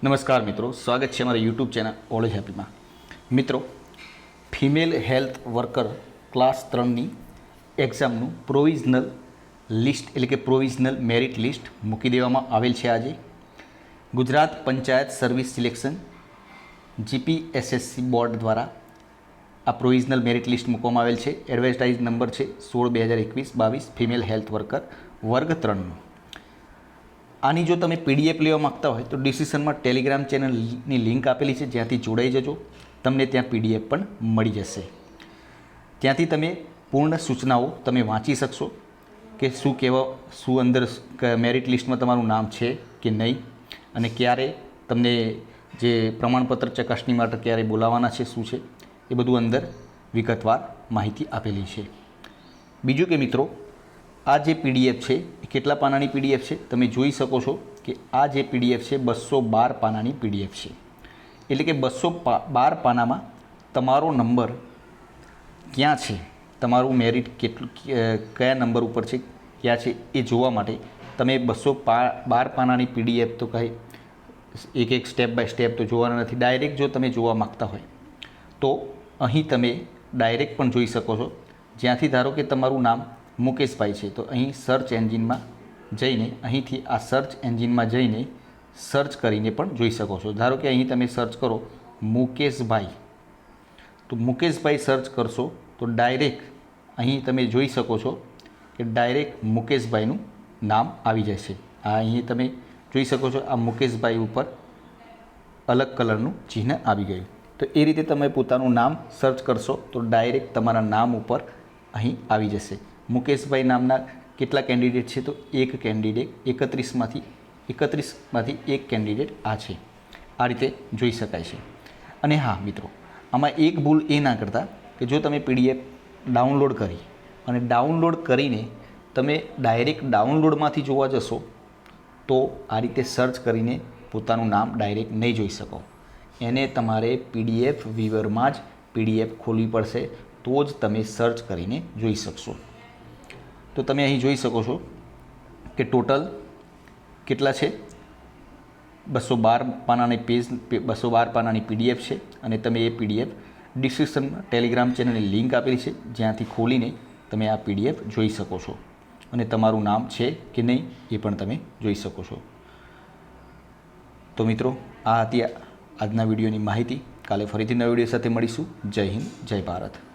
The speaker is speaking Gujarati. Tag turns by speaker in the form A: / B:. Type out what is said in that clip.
A: નમસ્કાર મિત્રો, સ્વાગત છે મારા યુટ્યુબ ચેનલ ઓલેજ હેપીમાં મિત્રો ફિમેલ હેલ્થ વર્કર ક્લાસ ત્રણની એક્ઝામનું પ્રોવિઝનલ લિસ્ટ એટલે કે પ્રોવિઝનલ મેરિટ લિસ્ટ મૂકી દેવામાં આવેલ છે આજે. Gujarat panchayat service selection GPSSC board દ્વારા આ પ્રોવિઝનલ મેરિટ લિસ્ટ મૂકવામાં આવેલ છે. એડવર્ટાઇઝ નંબર છે સોળ, બે હજાર એકવીસ, બાવીસ ફિમેલ હેલ્થ વર્કર વર્ગ ત્રણનું. આની જો તમે પીડીએફ લેવા માગતા હોય તો ડિસિશનમાં ટેલિગ્રામ ચેનલની લિંક આપેલી છે, જ્યાંથી જોડાઈ જજો. તમને ત્યાં પીડીએફ પણ મળી જશે. ત્યાંથી તમે પૂર્ણ સૂચનાઓ તમે વાંચી શકશો કે શું કહેવા શું અંદર મેરિટ લિસ્ટમાં તમારું નામ છે કે નહીં અને ક્યારે તમને જે પ્રમાણપત્ર ચકાસણી માટે ક્યારે બોલાવવાના છે, શું છે, એ બધું અંદર વિગતવાર માહિતી આપેલી છે. બીજું કે મિત્રો આ જે પીડીએફ છે, એ કેટલા પાનાની પીડીએફ છે? તમે જોઈ શકો છો કે આ જે પીડીએફ છે, બસો બાર પાનાની પીડીએફ છે. એટલે કે બસો બાર પાનામાં તમારો નંબર ક્યાં છે? તમારું મેરિટ કેટલું કયા નંબર ઉપર છે, ક્યાં છે, એ જોવા માટે તમે બસો બાર પાનાની પીડીએફ તો કહે એક એક સ્ટેપ બાય સ્ટેપ તો જોવાના નથી. ડાયરેક્ટ જો તમે જોવા માગતા હોય, તો અહીં તમે ડાયરેક્ટ પણ જોઈ શકો છો. જ્યાંથી ધારો કે તમારું નામ મુકેશભાઈ છે. તો અહીં સર્ચ એન્જિનમાં જઈને, અહીંથી આ સર્ચ એન્જિનમાં જઈને સર્ચ કરીને પણ જોઈ શકો છો. ધારો કે અહીં તમે સર્ચ કરો મુકેશભાઈ. તો મુકેશભાઈ સર્ચ કરશો તો ડાયરેક્ટ અહીં તમે જોઈ શકો છો કે ડાયરેક્ટ મુકેશભાઈનું નામ આવી જશે. આ અહીં તમે જોઈ શકો છો આ મુકેશભાઈ ઉપર અલગ કલરનું ચિહ્ન આવી ગયું. તો એ રીતે તમે પોતાનું નામ સર્ચ કરશો તો ડાયરેક્ટ તમારા નામ ઉપર અહીં આવી જશે. મુકેશભાઈ નામના કેટલા કેન્ડિડેટ છે? તો એક કેન્ડિડેટ એકત્રીસમાંથી એકત્રીસમાંથી એક કેન્ડિડેટ આ છે. આ રીતે જોઈ શકાય છે. અને હા, મિત્રો, આમાં એક ભૂલ એ ના કરતા કે જો તમે પીડીએફ ડાઉનલોડ કરી અને ડાઉનલોડ કરીને તમે ડાયરેક્ટ ડાઉનલોડમાંથી જોવા જશો, તો આ રીતે સર્ચ કરીને પોતાનું નામ ડાયરેક્ટ નહીં જોઈ શકો. એને તમારે પીડીએફ વિવરમાં જ પીડીએફ ખોલવી પડશે, તો જ તમે સર્ચ કરીને જોઈ શકશો. તો તમે અહીં જોઈ શકો છો કે ટોટલ કેટલા છે? બસો બાર પાનાની પેજ, બસો બાર પાનાની પીડીએફ છે અને તમે એ પીડીએફ ડિસ્ક્રિપ્શનમાં ટેલિગ્રામ ચેનલની લિંક આપેલી છે, જ્યાંથી ખોલીને તમે આ પીડીએફ જોઈ શકો છો. અને તમારું નામ છે કે નહીં એ પણ તમે જોઈ શકો છો. તો મિત્રો, આ હતી આજના વિડીયોની માહિતી. કાલે ફરીથી નવા વીડિયો સાથે મળીશું. જય હિન્દ, જય ભારત.